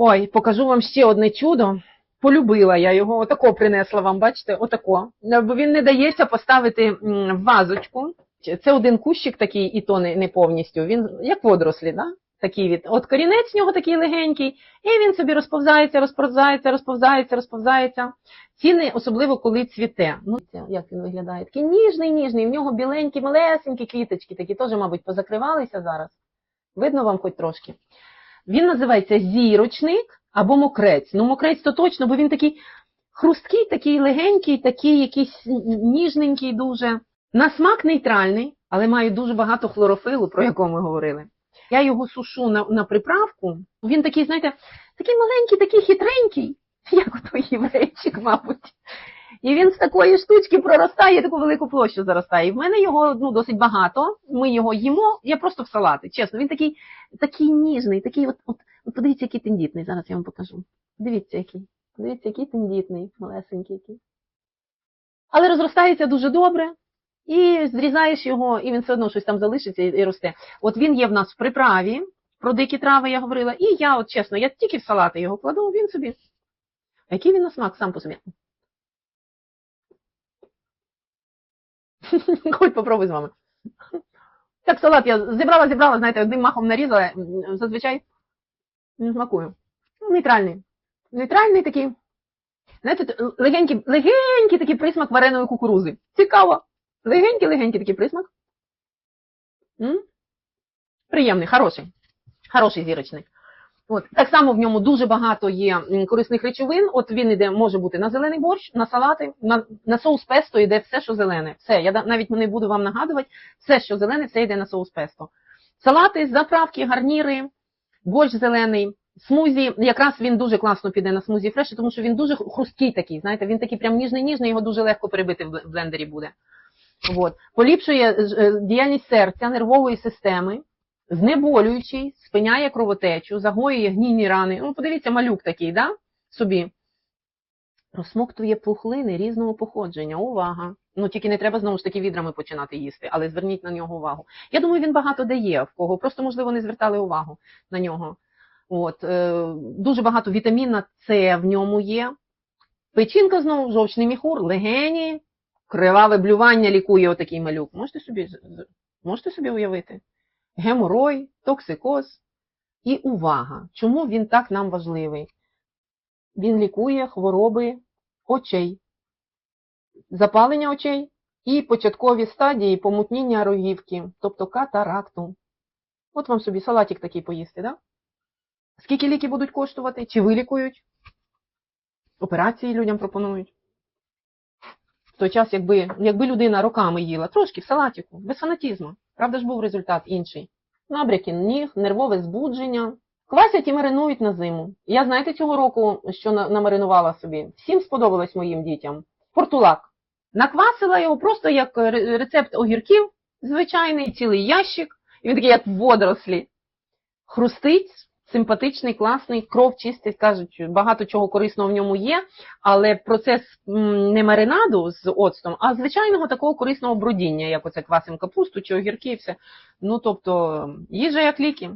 Ой, покажу вам ще одне чудо. Полюбила я його, отако принесла вам, бачите, отако. Е, Бо він не дається поставити в вазочку. Це один кущик такий, і то не, не повністю. Він як водорослі, да? такий від. От корінець в нього такий легенький, і він собі розповзається, розповзається, розповзається, розповзається. Ціни, особливо коли цвіте. Ну, як він виглядає? Такий ніжний, ніжний. В нього біленькі, малесенькі квіточки, такі теж, мабуть, позакривалися зараз. Видно вам хоч трошки. Він називається зірочник або мокрець. Ну, мокрець то точно, бо він такий хрусткий, такий легенький, такий якийсь ніжненький дуже. На смак нейтральний, але має дуже багато хлорофилу, про якого ми говорили. Я його сушу на, на приправку. Він такий, знаєте, такий маленький, такий хитренький, як ото єврейчик, мабуть. І він з такої штучки проростає, таку велику площу заростає. І в мене його ну, досить багато. Ми його їмо, я просто в салати. Чесно, він такий, такий ніжний, такий от, от, от подивіться, який тендітний. Зараз я вам покажу. Дивіться, який. Дивіться, який тендітний, малесенький який. Але розростається дуже добре. І зрізаєш його, і він все одно щось там залишиться і, росте. От він є в нас в приправі, про дикі трави я говорила, і я, от чесно, я тільки в салати його кладу, він собі. Який він на смак сам по собі? Хоч попробуй з вами. Так, салат я зібрала, зібрала, знаєте, одним махом нарізала, зазвичай не смакую. Ну, Нейтральний. Нейтральний такий. Знаєте, легенький, легенький такий присмак вареної кукурузи. Цікаво. Легенький, легенький такий присмак. М? Приємний, хороший. Хороший зірочник. От. Так само в ньому дуже багато є корисних речовин. От він іде, може бути на зелений борщ, на салати, на, на соус песто йде все, що зелене. Все, я навіть не буду вам нагадувати, все, що зелене, все йде на соус песто. Салати, заправки, гарніри, борщ зелений. Смузі, якраз він дуже класно піде на смузі фреші, тому що він дуже хрусткий такий, знаєте, він такий прям ніжний-ніжний, його дуже легко перебити в блендері буде. От. Поліпшує е, діяльність серця, нервової системи, знеболюючий, спиняє кровотечу, загоює гнійні рани. Ну, подивіться, малюк такий, да? Собі. Розсмоктує пухлини різного походження. Увага! Ну тільки не треба знову ж таки відрами починати їсти, але зверніть на нього увагу. Я думаю, він багато дає в кого, просто, можливо, не звертали увагу на нього. От, е, дуже багато вітаміна С в ньому є. Печінка знову, жовчний міхур, легені, криваве блювання лікує отакий малюк. Можете собі, можете собі уявити? Геморой, токсикоз. І увага! Чому він так нам важливий? Він лікує хвороби очей, запалення очей і початкові стадії помутніння рогівки, тобто катаракту. От вам собі салатик такий поїсти, да? Скільки ліки будуть коштувати? Чи вилікують? Операції людям пропонують. В той час, якби, якби людина роками їла, трошки в салатику, без фанатізму. Правда ж був результат інший. Набряки ніг, нервове збудження. Квасять і маринують на зиму. Я знаєте цього року, що на- намаринувала собі? Всім сподобалось моїм дітям. Портулак. Наквасила його просто як рецепт огірків, звичайний, цілий ящик. І він такий, як водорослі. Хрустить, симпатичний, класний, кров чистить, кажуть, багато чого корисного в ньому є, але процес не маринаду з оцтом, а звичайного такого корисного бродіння, як оце квасим капусту чи огірки і все. Ну, тобто, їжа як ліки.